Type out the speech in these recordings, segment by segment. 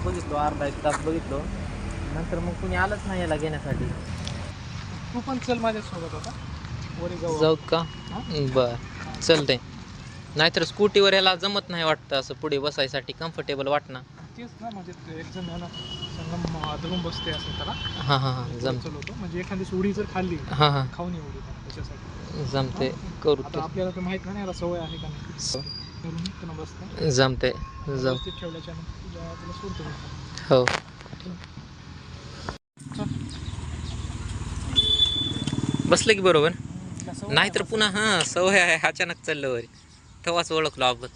बघितलो अर्धा एक तास बघितलो. नंतर मग कुणी आलंच नाही याला घेण्यासाठी. तू पण चल माझ्यासोबत आता. वरीगाव जाऊ का? बर. चलते नाहीतर स्कूटीवर याला जमत नाही वाटतं असं पुढे बसायसाठी. कम्फर्टेबल वाटणार. तेच ना म्हणजे ते एक जण आहे ना संगम धरून बसते असं त्याला. हां हां हां. जम चलवतो. म्हणजे एखादी सोडी जर खाल्ली हां हां. खाऊन येऊ त्याच्यासाठी. जमते करू आता आपल्याला तर माहीत नाही याला सवय आहे का नाही. जमते ठेवल्याच्या. हो. बसलं की बरोबर? नाहीतर पुन्हा हां सवय आहे अचानक चाललं वर. तेव्हाच ओळखलो आपण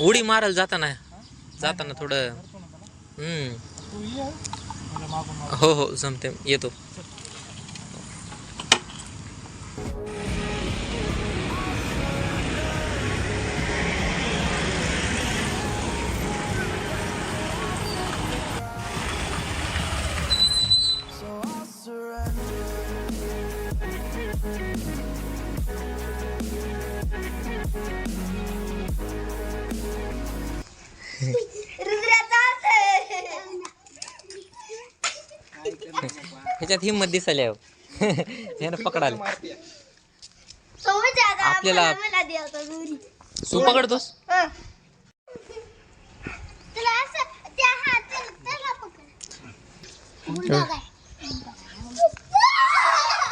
उडी मारायला जाताना जाताना थोडं हो हो जमते. येतो. ह्याच्यात हिंमत दिसायला हो ह्यानं पकडाले. आपल्याला तू पकडतोस?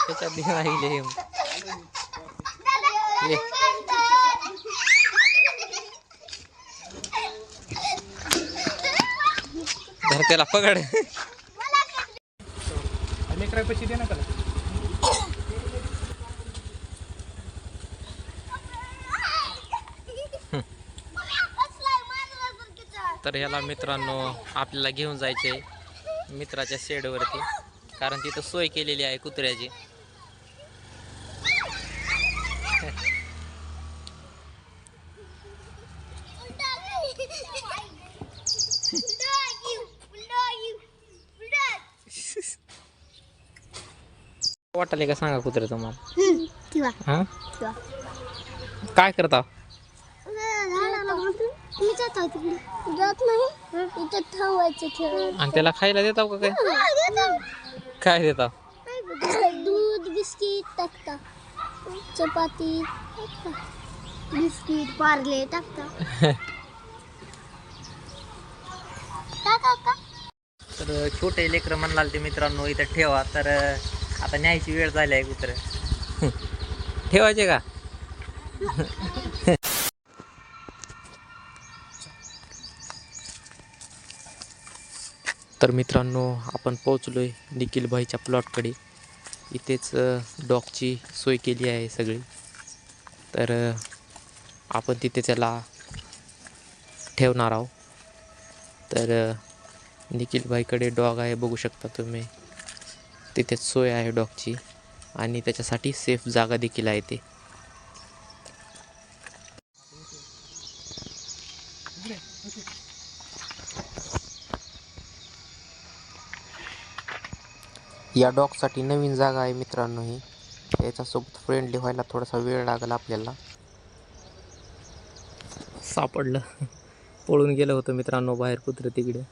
त्याच्यात राहिले हे. ये. धर त्याला पकड. लेकरा पैसे दे ना त्याला तर ह्याला मित्रांनो आपल्याला घेऊन जायचे मित्राच्या शेडवरती कारण तिथं सोय केलेली आहे कुत्र्याची. वाटले का सांगा कुत्रे तुम्हाला? हा? काय करता? जात नाही इथं खेळ आणि त्याला खायला देता का काय? काय देता दूध बिस्किट टाकता. चपाती टाकता. बिस्किट पार्ले टाकता. टाका का तर छोटे लेकरं म्हणाल ते मित्रांनो इथं ठेवा. तर आता न्यायची वेळ झाली आहे कुत्र. ठेवायचे का? तर मित्रांनो आपण पोहोचलो आहे निखिलभाईच्या प्लॉटकडे. इथेच डॉगची सोय केली आहे सगळी. तर आपण तिथे त्याला ठेवणार आहोत. तर निखिलभाईकडे डॉग आहे बघू शकता तुम्ही. तिथेच सोय आहे डॉगची आणि त्याच्यासाठी सेफ जागा देखील आहे ते. या डॉगसाठी नवीन जागा आहे मित्रांनो ही. याच्यासोबत फ्रेंडली व्हायला थोडासा वेळ लागेल आपल्याला. सापडलं. पळून गेलं होतं मित्रांनो बाहेर कुत्र तिकडे.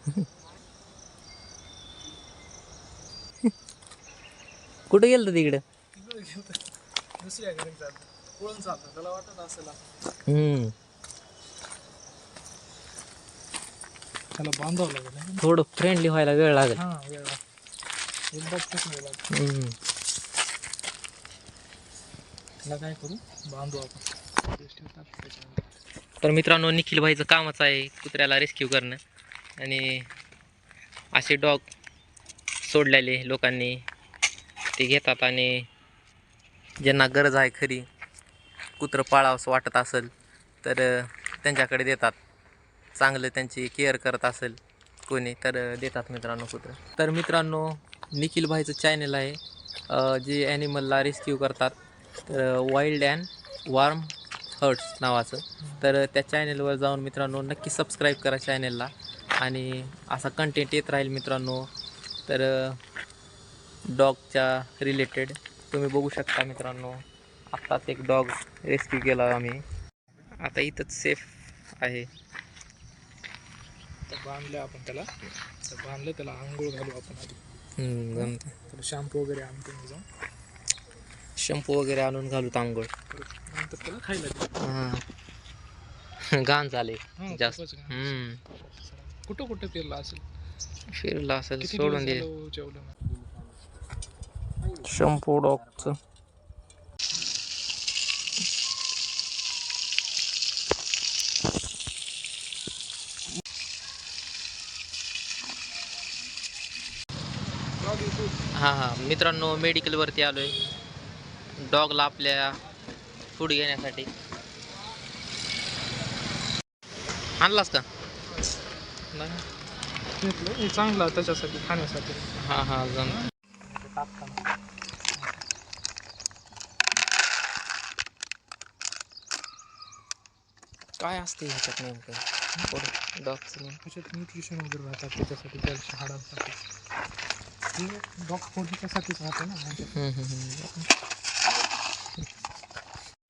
कुठे गेलं तिकडे दुसऱ्या घरी चालतं पळून चालतं त्याला वाटत असेल असं. हम्म त्याला बांधावं लागेल है ना? थोडं फ्रेंडली व्हायला वेळ लागेल हा वेळ लागेल. एकदाच कसं वेळ लागेल हम्म. त्याला काय करू बांधू आपण. तर मित्रांनो निखिल भाईचं कामच आहे कुत्र्याला रेस्क्यू करणं आणि असे डॉग सोडलेले लोकांनी ते घेतात आणि ज्यांना गरज आहे खरी कुत्रं पाळावंसं वाटत असेल तर त्यांच्याकडे देतात. चांगलं त्यांची केअर करत असेल कोणी तर देतात मित्रांनो कुत्रं. तर मित्रांनो निखिल भाईचं चॅनल आहे जे ॲनिमलला रेस्क्यू करतात. तर वाईल्ड अँड वार्म हर्ट्स नावाचं. तर त्या चॅनेलवर जाऊन मित्रांनो नक्की सबस्क्राईब करा चॅनेलला आणि असा कंटेंट येत राहील मित्रांनो. तर डॉगच्या रिलेटेड. तुम्ही बघू शकता मित्रांनो आत्ताच एक डॉग रेस्क्यू केला आम्ही. आता इथंच सेफ आहे. जमतं बांधले आपण त्याला. तर बांधलं त्याला आंघोळ घालू आपण आधी. हम्म, जमतं त्याला शॅम्पू वगैरे आणतो जाऊन. शॅम्पू वगैरे आणून घालू तांगोळ नंतर त्याला खायला देऊ. हां. घाण झाले हा, जास्त. खूपच घाण. हम्म. कुठं कुठं फिरला असेल? फिरला असेल किती सोडून दिवस दे झालं जेवलं नाही? शॅम्पू डॉगचं. हां हां. मित्रांनो मेडिकलवरती आलो आहे डॉगला आपल्या फूड घेण्यासाठी. आणलास का? नाही. हे चांगलं त्याच्यासाठी खाण्यासाठी. हां हां. जम ते टाकताना काय असते ह्याच्यात नेमकं? डॉगचं नेमकं त्याच्यात न्यूट्रिशन वगैरे राहतात त्याच्यासाठी कॅल्शियम हाडांसाठी. हे डॉग फूड ह्याच्यासाठीच राहते ना.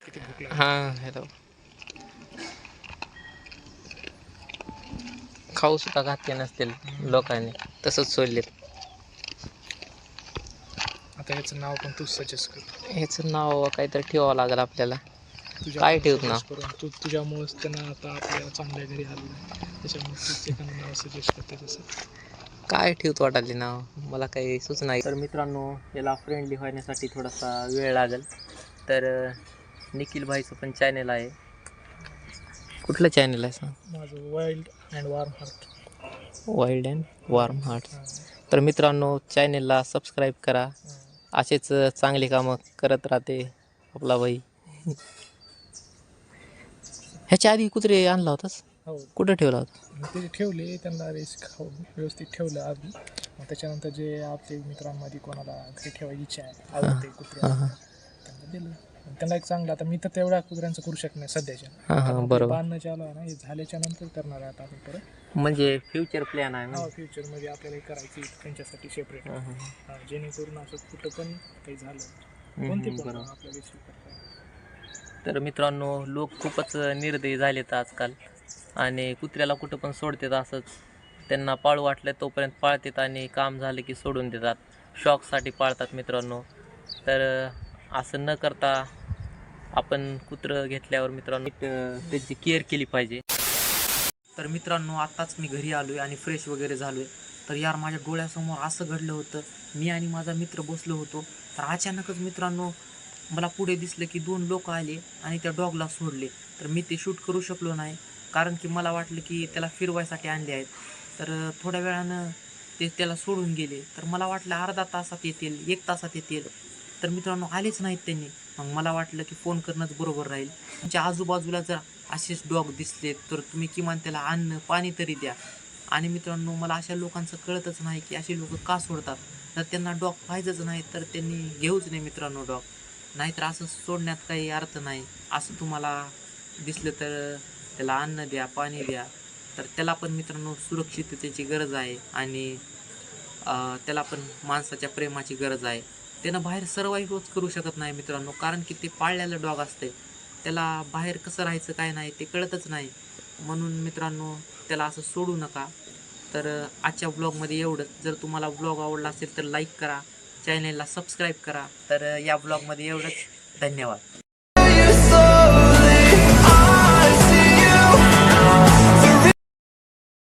किती भूक हां हॅलो. खाऊ सुद्धा घातले नसतील लोकांनी तसंच सोडलेत. आता याचं नाव पण तूच सजेस्ट कर. ह्याचं नाव काहीतरी ठेवावं लागेल आपल्याला. तुझ्या काय ठेवत ना? तू तुझ्यामुळेच त्यांना आता आपल्या चांगल्या घरी आलो. त्याच्यामुळे तूच एखादं नाव सजेस्ट करते तसं. काय ठेवत वाटाले नाव मला काही सुचना तर मित्रांनो याला फ्रेंडली होण्यासाठी थोडासा वेळ लागेल. तर निखिल भाईचं पण चॅनल आहे. कुठलं चॅनल आहे सांग? माझं wild and warm heart wild and warm heart तर मित्रांनो चॅनेलला सबस्क्राईब करा. असेच चांगली कामं करत राहते आपला भाई. ह्याच्या आधी कुत्रे आणला होतास हो. कुठं ठेवला होता? मग ते ठेवले त्यांना रेस खाऊन व्यवस्थित ठेवलं आधी. मग त्याच्यानंतर जे आपले मित्रांमध्ये कोणाला घरी ठेवायची इच्छा आहे आवडते कुत्रे हां हां. त्यांना दिलं. त्यांना एक चांगलं आता मी तर तेवढ्या कुत्र्यांचं करू शकत नाही सध्याच्या. हां हां बरोबर. बांधणं चालू आहे ना हे झाल्याच्यानंतर करणार आहे आता आपण परत. म्हणजे फ्युचर प्लॅन आहे हा म्हणजे. फ्युचरमध्ये आपल्याला हे करायची त्यांच्यासाठी सेपरेट हां, हां, हां. जेणेकरून असं कुठं पण काही झालं कोणते हम्म, पण बरोबर. आपल्या रिसीव करता तर मित्रांनो लोक खूपच निर्दयी झालेत आजकाल. आणि कुत्र्याला कुठं पण सोडतात असंच. त्यांना पाळू वाटलं तोपर्यंत पाळतात आणि काम झालं की सोडून देतात. शॉकसाठी पाळतात मित्रांनो. तर असं न करता आपण कुत्रं घेतल्यावर मित्रांनो त्याची केअर केली पाहिजे. तर मित्रांनो आत्ताच मी घरी आलो आहे आणि फ्रेश वगैरे झालो आहे तर यार माझ्या डोळ्यासमोर असं घडलं होतं. मी आणि माझा मित्र बसलो होतो. तर अचानकच मित्रांनो मला पुढे दिसलं की दोन लोक आले आणि त्या डॉगला सोडले. तर मी ते शूट करू शकलो नाही. कारण की मला वाटलं की त्याला फिरवायसाठी आणले आहेत. तर थोड्या वेळानं ते त्याला सोडून गेले. तर मला वाटलं अर्धा तासात येतील एक तासात येतील. तर मित्रांनो आलेच नाहीत त्यांनी. मग मला वाटलं की फोन करणंच बरोबर राहील. तुमच्या आजूबाजूला जर असेच डॉग दिसले तर तुम्ही किमान त्याला अन्न पाणी तरी द्या. आणि मित्रांनो मला अशा लोकांचं कळतच नाही की असे लोक का सोडतात. जर त्यांना डॉग पाहिजेच नाही तर त्यांनी घेऊच नाही मित्रांनो डॉग नाहीतर असं सोडण्यात काही अर्थ नाही. असं तुम्हाला दिसलं तर त्याला अन्न द्या पाणी द्या. तर त्याला पण मित्रांनो सुरक्षिततेची गरज आहे आणि त्याला पण माणसाच्या प्रेमाची गरज आहे. त्यानं बाहेर सर्वाईव्हच करू शकत नाही मित्रांनो कारण की ते पाळलेलं डॉग असते त्याला बाहेर कसं राहायचं काय नाही ते कळतच नाही. म्हणून मित्रांनो त्याला असं सोडू नका. तर आजच्या ब्लॉगमध्ये एवढंच. जर तुम्हाला ब्लॉग आवडला असेल तर लाईक करा. चॅनेलला सबस्क्राईब करा. तर या ब्लॉगमध्ये एवढंच. धन्यवाद.